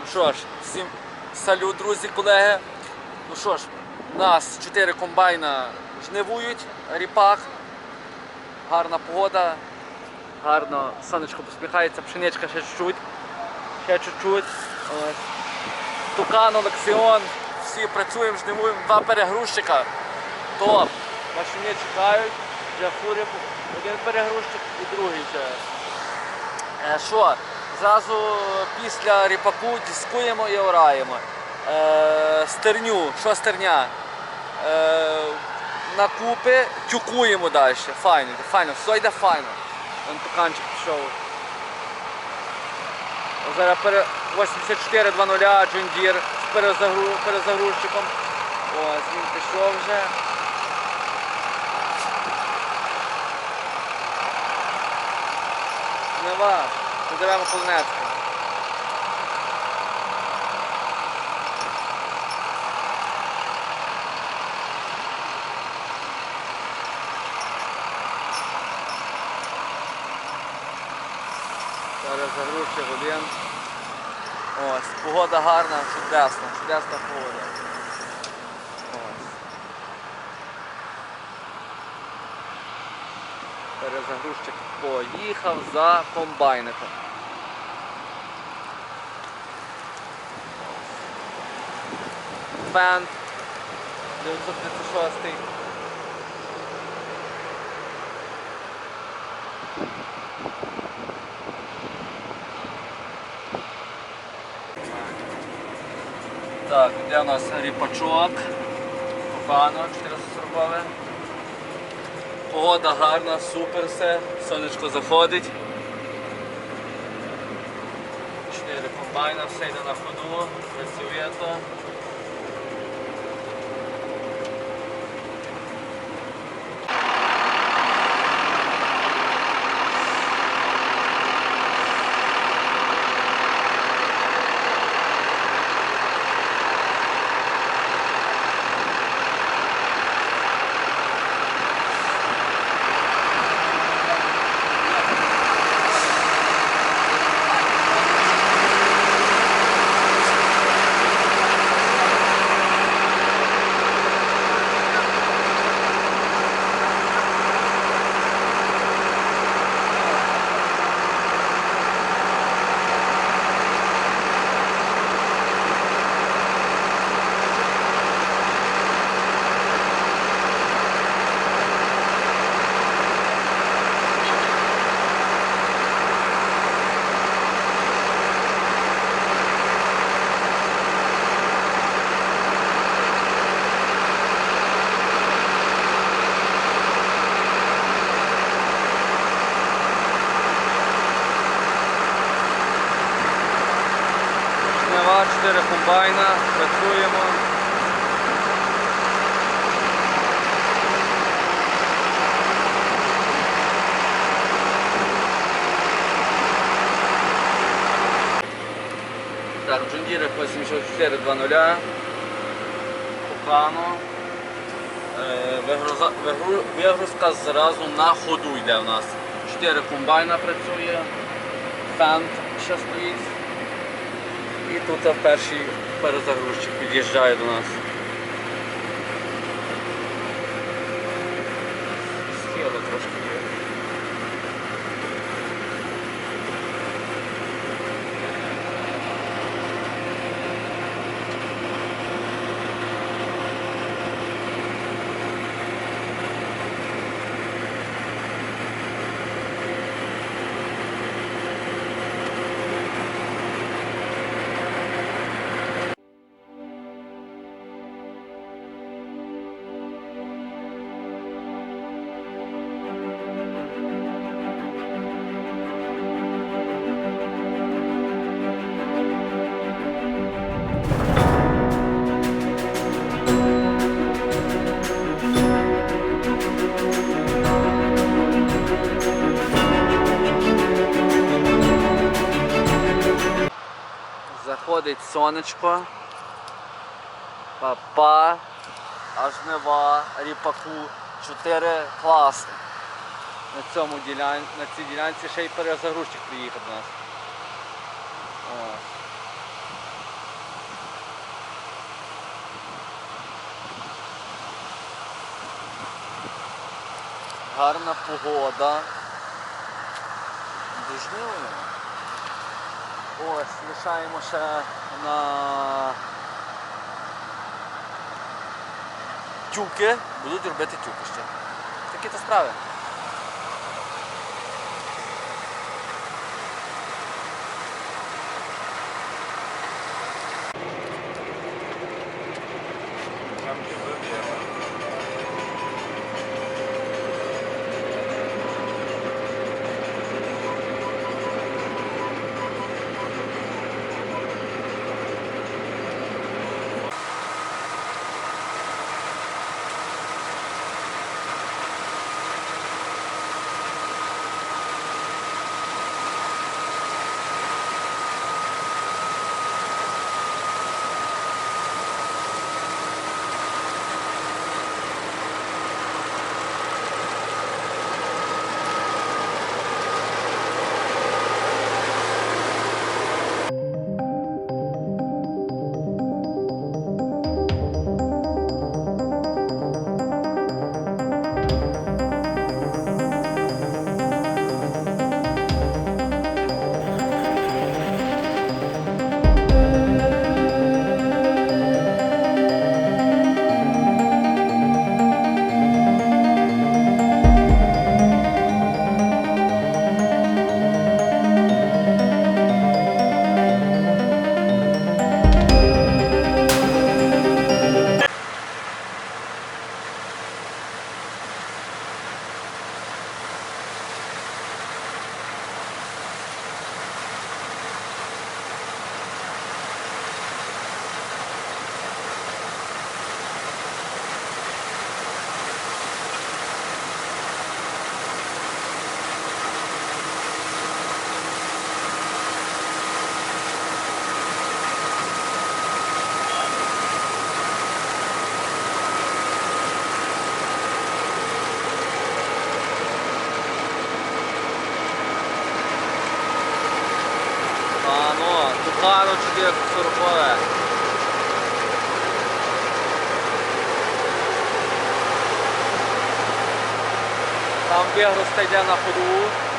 Ну що ж, всім салют, друзі, колеги. Ну що ж, у нас 4 комбайна жнивують, ріпак, гарна погода, гарно сонечко посміхається, пшеничка ще чуть-чуть, ще чуть-чуть. Тукан, Олексіон, всі працюємо, жнивуємо, два перегрузчика. Топ. Машині чекають, вже фури, один перегрузчик і другий вже. Е, Що? Зразу після ріпаку дискуємо і ораємо. Е, стерню, що стерня? Е, на купи тюкуємо далі. Файно, файно, все йде файно. Вон туканчик пішов. Зараз пере... 84.00 John Deere з перезагру... перезагрузчиком. Ось він пішов вже. Не ваш, дерева Полонецька. Зараз загрузчик один. Ось, погода гарна, чудесна, чудесна погода. Перезагрузчик поїхав за комбайником. Бенд 936. Так, де у нас ріпачок, Купано 440. Погода гарна, супер все, сонечко заходить. Чотири комбайна, все йде на ходу, працює то. Жнива, 4 комбайна, працюємо. Так, Джундіри 8420, Пукано. Е, вигруза- Вигрузка зразу на ходу йде у нас. 4 комбайна працює, фент ще стоїть. І тут перший перезагрузчик під'їжджає до нас. Сонечко, папа, ажнива, ріпаку, чотири класи. На цьому ділян... на цій ділянці ще й перезагрузчик приїхав до нас. О. Гарна погода. Дужніло. Ось, лишаємо ще... на тюлке, будут рубят и тюлки ще. Такива справя. А, ну, Тухану 440. Там вигрузка йде на ходу.